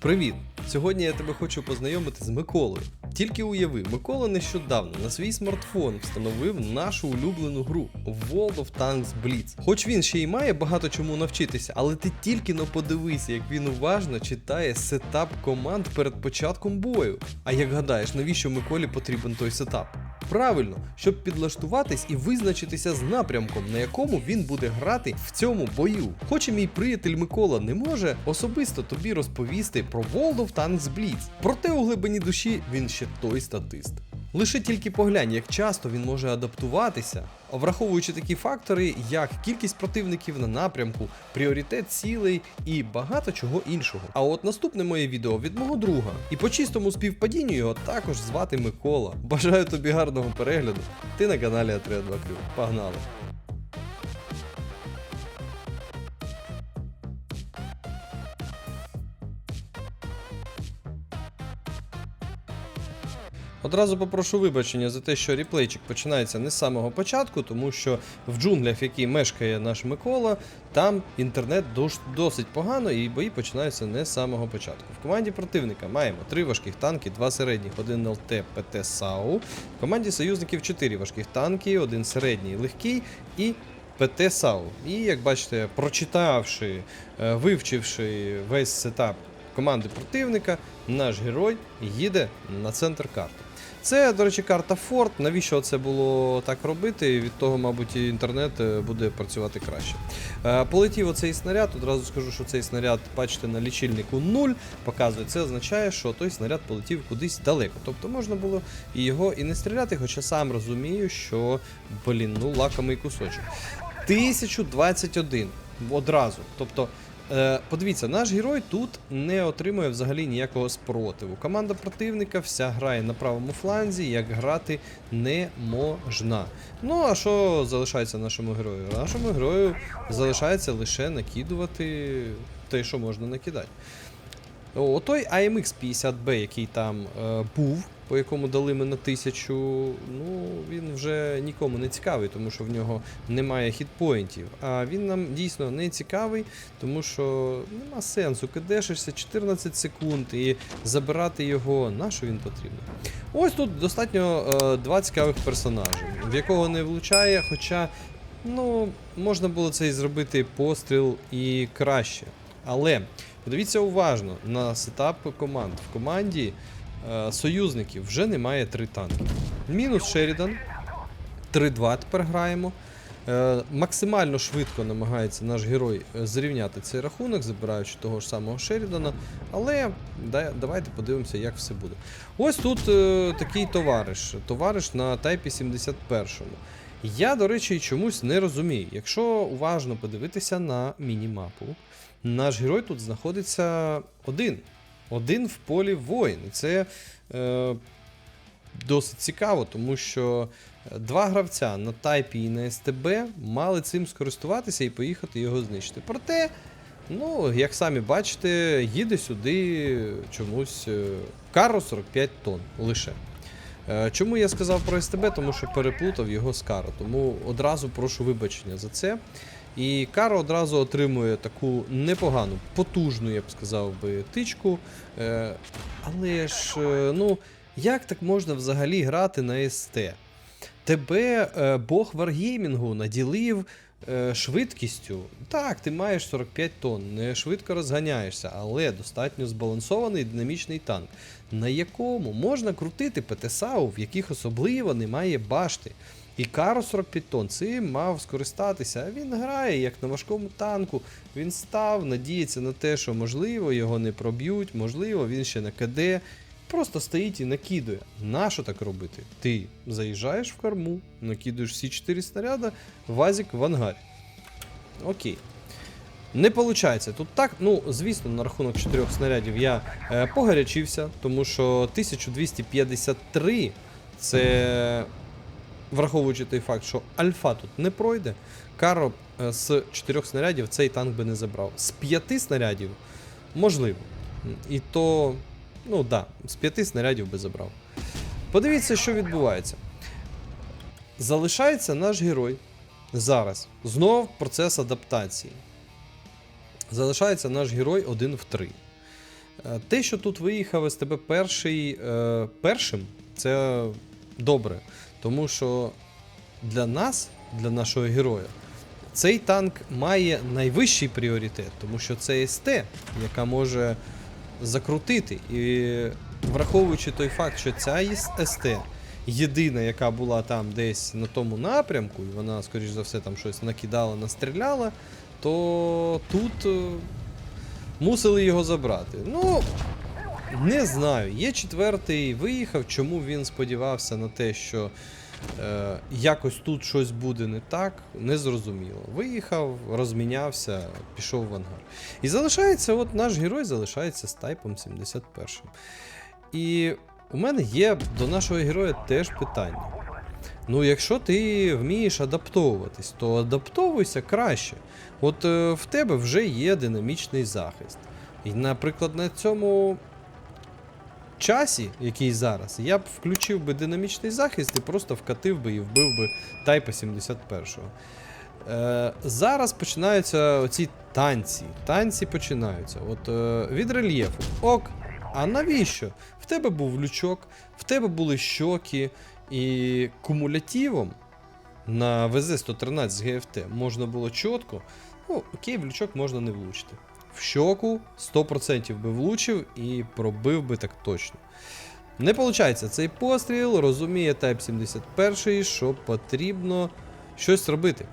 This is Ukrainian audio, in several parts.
Привіт! Сьогодні я тебе хочу познайомити з Миколою. Тільки уяви, Микола нещодавно на свій смартфон встановив нашу улюблену гру World of Tanks Blitz. Хоч він ще й має багато чому навчитися, але ти тільки но подивися, як він уважно читає сетап команд перед початком бою. А як гадаєш, навіщо Миколі потрібен той сетап? Правильно, щоб підлаштуватись і визначитися з напрямком, на якому він буде грати в цьому бою. Хоч і мій приятель Микола не може особисто тобі розповісти про World of Tanks Blitz, проте у глибині душі він ще той статист. Лише тільки поглянь, як часто він може адаптуватися, враховуючи такі фактори, як кількість противників на напрямку, пріоритет цілей і багато чого іншого. А от наступне моє відео від мого друга. І по чистому співпадінню його також звати Микола. Бажаю тобі гарного перегляду. Ти на каналі А32 Крю. Погнали! Одразу попрошу вибачення за те, що ріплейчик починається не з самого початку, тому що в джунглях, в якій мешкає наш Микола, там інтернет досить погано і бої починаються не з самого початку. В команді противника маємо три важких танки, два середніх, один ЛТ ПТ САУ. В команді союзників чотири важких танки, один середній легкий і ПТ САУ. І як бачите, прочитавши, е, вивчивши весь сетап команди противника, наш герой їде на центр карти. Це, до речі, карта Форт. Навіщо це було так робити? Від того, мабуть, і інтернет е, буде працювати краще. Е, Полетів оцей снаряд. Одразу скажу, що цей снаряд, бачите, на лічильнику 0 показує. Це означає, що той снаряд полетів кудись далеко. Тобто можна було і його і не стріляти, хоча сам розумію, що блін, ну лакомий кусочок. 1021 одразу. Тобто, подивіться, наш герой тут не отримує взагалі ніякого спротиву. Команда противника вся грає на правому фланзі, як грати не можна. Ну а що залишається нашому герою? Нашому герою залишається лише накидувати те, що можна накидати. О, той AMX 50B, який там е, був, по якому дали ми на тисячу, ну він вже нікому не цікавий, тому що в нього немає хітпоінтів. А він нам дійсно не цікавий, тому що нема сенсу. Кидешишся 14 секунд і забирати його, на що він потрібен. Ось тут достатньо е, два цікавих персонажів, в якого не влучає, хоча ну, можна було це і зробити постріл і краще. Але подивіться уважно на сетап команд. В команді союзників вже немає три танки. Мінус Шерідан. 3-2 тепер граємо. Е, максимально швидко намагається наш герой е, зрівняти цей рахунок, забираючи того ж самого Шерідана. Але давайте подивимося, як все буде. Ось тут е, такий товариш. Товариш на тайпі 71. Я, до речі, чомусь не розумію. Якщо уважно подивитися на мінімапу, наш герой тут знаходиться один. Один в полі воїн. Це е, досить цікаво, тому що два гравця на тайпі і на СТБ мали цим скористуватися і поїхати його знищити. Проте, ну, як самі бачите, їде сюди чомусь е, Каро 45 тонн лише. Е, Чому я сказав про СТБ? Тому що переплутав його з Каро. Тому одразу прошу вибачення за це. І Каро одразу отримує таку непогану, потужну, я б сказав би, тичку. Е, Але ж, е, ну, як так можна взагалі грати на СТ? Тебе е, Бог Варгеймінгу наділив швидкістю. Так, ти маєш 45 тонн, не швидко розганяєшся, але достатньо збалансований динамічний танк, на якому можна крутити ПТСАУ, в яких особливо немає башти. І Каро 45 тонн цим мав скористатися. А він грає як на важкому танку. Він став, надіється на те, що можливо його не проб'ють, можливо, він ще на КД. Просто стоїть і накидує. Нащо так робити? Ти заїжджаєш в корму, накидуєш всі 4 снаряди, вазик в ангарі. Окей. Не виходить. Тут так, ну, звісно, на рахунок 4 снарядів я е, погарячився, тому що 1253 це враховуючи той факт, що альфа тут не пройде, Каро е, з 4 снарядів цей танк би не забрав. З 5 снарядів можливо. І то, ну да, з 5 снарядів би забрав. Подивіться, що відбувається. Залишається наш герой зараз. Знов процес адаптації. Залишається наш герой один в 3. Е, Те, що тут виїхав СТБ перший, е, першим, це добре. Тому що для нас, для нашого героя, цей танк має найвищий пріоритет, тому що це СТ, яка може закрутити. І враховуючи той факт, що ця СТ єдина, яка була там десь на тому напрямку, і вона, скоріш за все, там щось накидала, настріляла, то тут е, мусили його забрати. Ну, не знаю. Є четвертий виїхав, чому він сподівався на те, що е, якось тут щось буде не так, не зрозуміло. Виїхав, розмінявся, пішов в ангар. І залишається, от наш герой залишається з тайпом 71. І у мене є до нашого героя теж питання. Ну, якщо ти вмієш адаптовуватись, то адаптовуйся краще. От е, в тебе вже є динамічний захист. І, наприклад, на цьому часі, який зараз, я б включив би динамічний захист і просто вкатив би і вбив би Тайпа 71-го. Е, зараз починаються оці танці. Танці починаються. От е, від рельєфу. Ок. А навіщо? В тебе був лючок, в тебе були щоки, і кумулятивом на ВЗ-113 з ГФТ можна було чітко. Ну, окей, в лючок можна не влучити. Щоку 100% би влучив і пробив би так точно. Не виходить цей постріл, розуміє Type 71, що потрібно щось робити.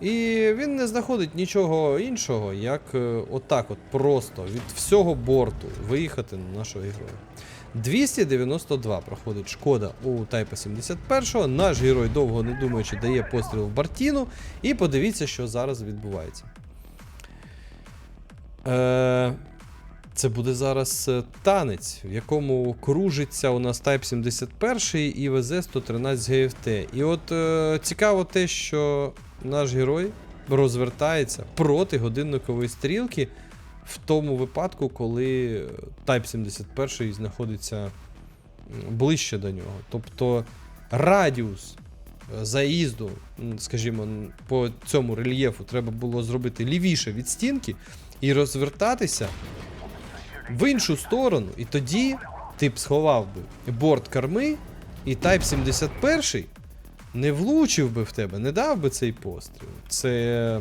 І він не знаходить нічого іншого, як е, отак от просто від всього борту виїхати на нашого героя. 292 проходить шкода у Type 71. Наш герой довго не думаючи дає постріл в Бартіну. І подивіться, що зараз відбувається. Е, це буде зараз е, танець, в якому кружиться у нас Type 71 і ВЗ 113 ГФТ. І от е, цікаво те, що наш герой розвертається проти годинникової стрілки в тому випадку, коли Type 71 знаходиться ближче до нього. Тобто радіус е, заїзду, скажімо, по цьому рельєфу треба було зробити лівіше від стінки і розвертатися в іншу сторону, і тоді ти б сховав би борт корми, і Type 71 не влучив би в тебе, не дав би цей постріл. Це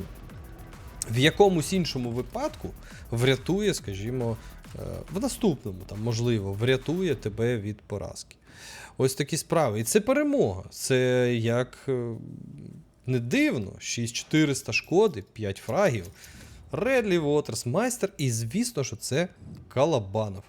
в якомусь іншому випадку врятує, скажімо, е, в наступному, там, можливо, врятує тебе від поразки. Ось такі справи. І це перемога. Це як е, не дивно, 6400 шкоди, 5 фрагів. Редлі Вотерс, майстер, і звісно, що це Калабанов.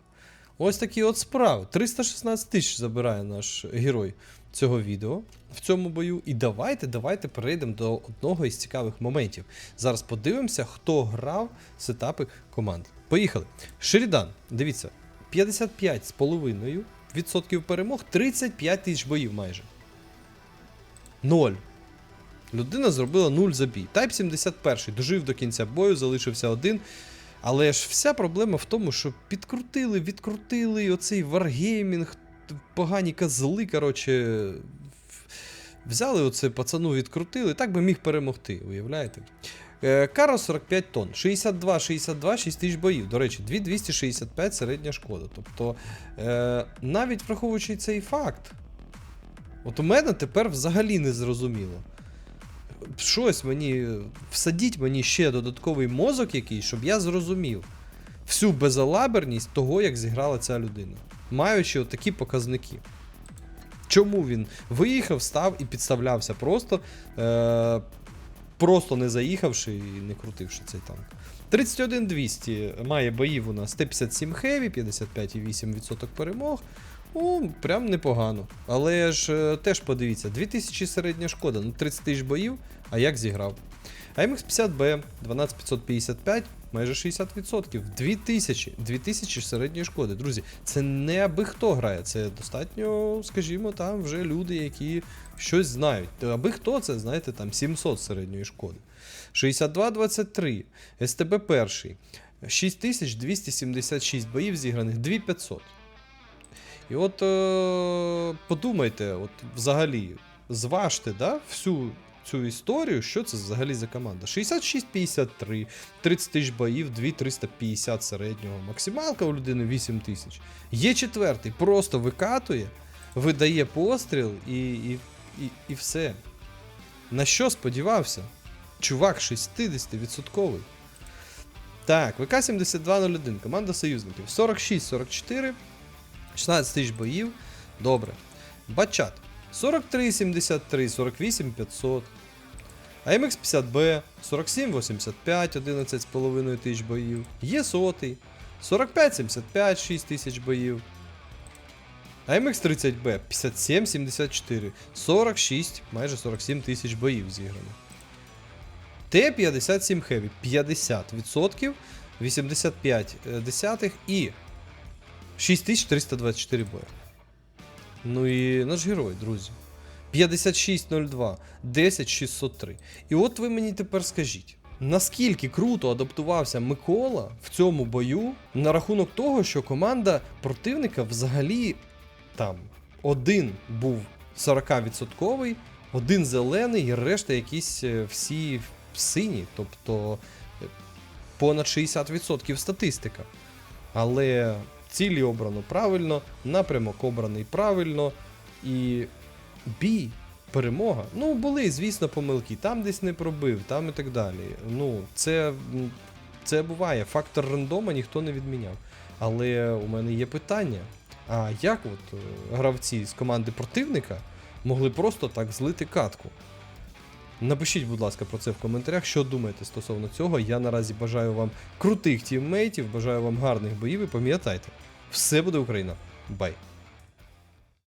Ось такі от справи. 316 тисяч забирає наш герой цього відео в цьому бою. І давайте, давайте перейдемо до одного із цікавих моментів. Зараз подивимося, хто грав сетапи команд. Поїхали. Шерідан, дивіться, 55,5% перемог, 35 тисяч боїв майже. Ноль. Людина зробила 0 забій. Type 71 дожив до кінця бою, залишився один. Але ж вся проблема в тому, що підкрутили, відкрутили оцей варгеймінг, погані козли, коротше. Взяли оце пацану, відкрутили, так би міг перемогти, уявляєте? Е, Каро 45 тонн, 62-62, 6 тисяч боїв. До речі, 2265 середня шкода. Тобто, е, навіть враховуючи цей факт, от у мене тепер взагалі не зрозуміло. Щось мені всадіть мені ще додатковий мозок якийсь, щоб я зрозумів всю безалаберність того, як зіграла ця людина, маючи отакі показники. Чому він виїхав, став і підставлявся просто, е, просто не заїхавши і не крутивши цей танк. 31200 має боїв у нас 157 хеві, 55,8% перемог. Ну, прям непогано. Але ж е, теж подивіться, 2000 середня шкода, ну 30 тисяч боїв, а як зіграв? АМХ-50Б 12555, майже 60%. 2000, 2000 середньої шкоди. Друзі, це не аби хто грає, це достатньо, скажімо, там вже люди, які щось знають. Аби хто це, знаєте, там 700 середньої шкоди. 62-23, СТБ перший, 6276 боїв зіграних, 2500. І от е, подумайте, от взагалі, зважте да, всю цю історію, що це взагалі за команда. 66-53, 30 тисяч боїв, 2350 середнього. Максималка у людини 8 тисяч. Є четвертий, просто викатує, видає постріл і, і, і, і все. На що сподівався? Чувак 60%. Так, ВК 7201, команда союзників. 46-44, 16 тисяч боїв. Добре. Бачат. 43-73, 48 500. АМХ 50Б 47-85, 11,5 тисяч боїв. Є сотий. 45-75, 6 тисяч боїв. АМХ 30Б 57-74, 46, майже 47 тисяч боїв зіграно. Т-57 Heavy 50%, 85 е, десятих і 6324 бої. Ну і наш герой, друзі. 5602, 10603. І от ви мені тепер скажіть, наскільки круто адаптувався Микола в цьому бою на рахунок того, що команда противника взагалі там один був 40%, один зелений, і решта якісь е, всі сині, тобто е, понад 60% статистика. Але цілі обрано правильно, напрямок обраний правильно, і бій, перемога. Ну, були, звісно, помилки. Там десь не пробив, там і так далі. Ну, це, це буває. Фактор рандома ніхто не відміняв. Але у мене є питання: а як от е, гравці з команди противника могли просто так злити катку? Напишіть, будь ласка, про це в коментарях, що думаєте стосовно цього. Я наразі бажаю вам крутих тіммейтів, бажаю вам гарних боїв і пам'ятайте, все буде Україна. Бай!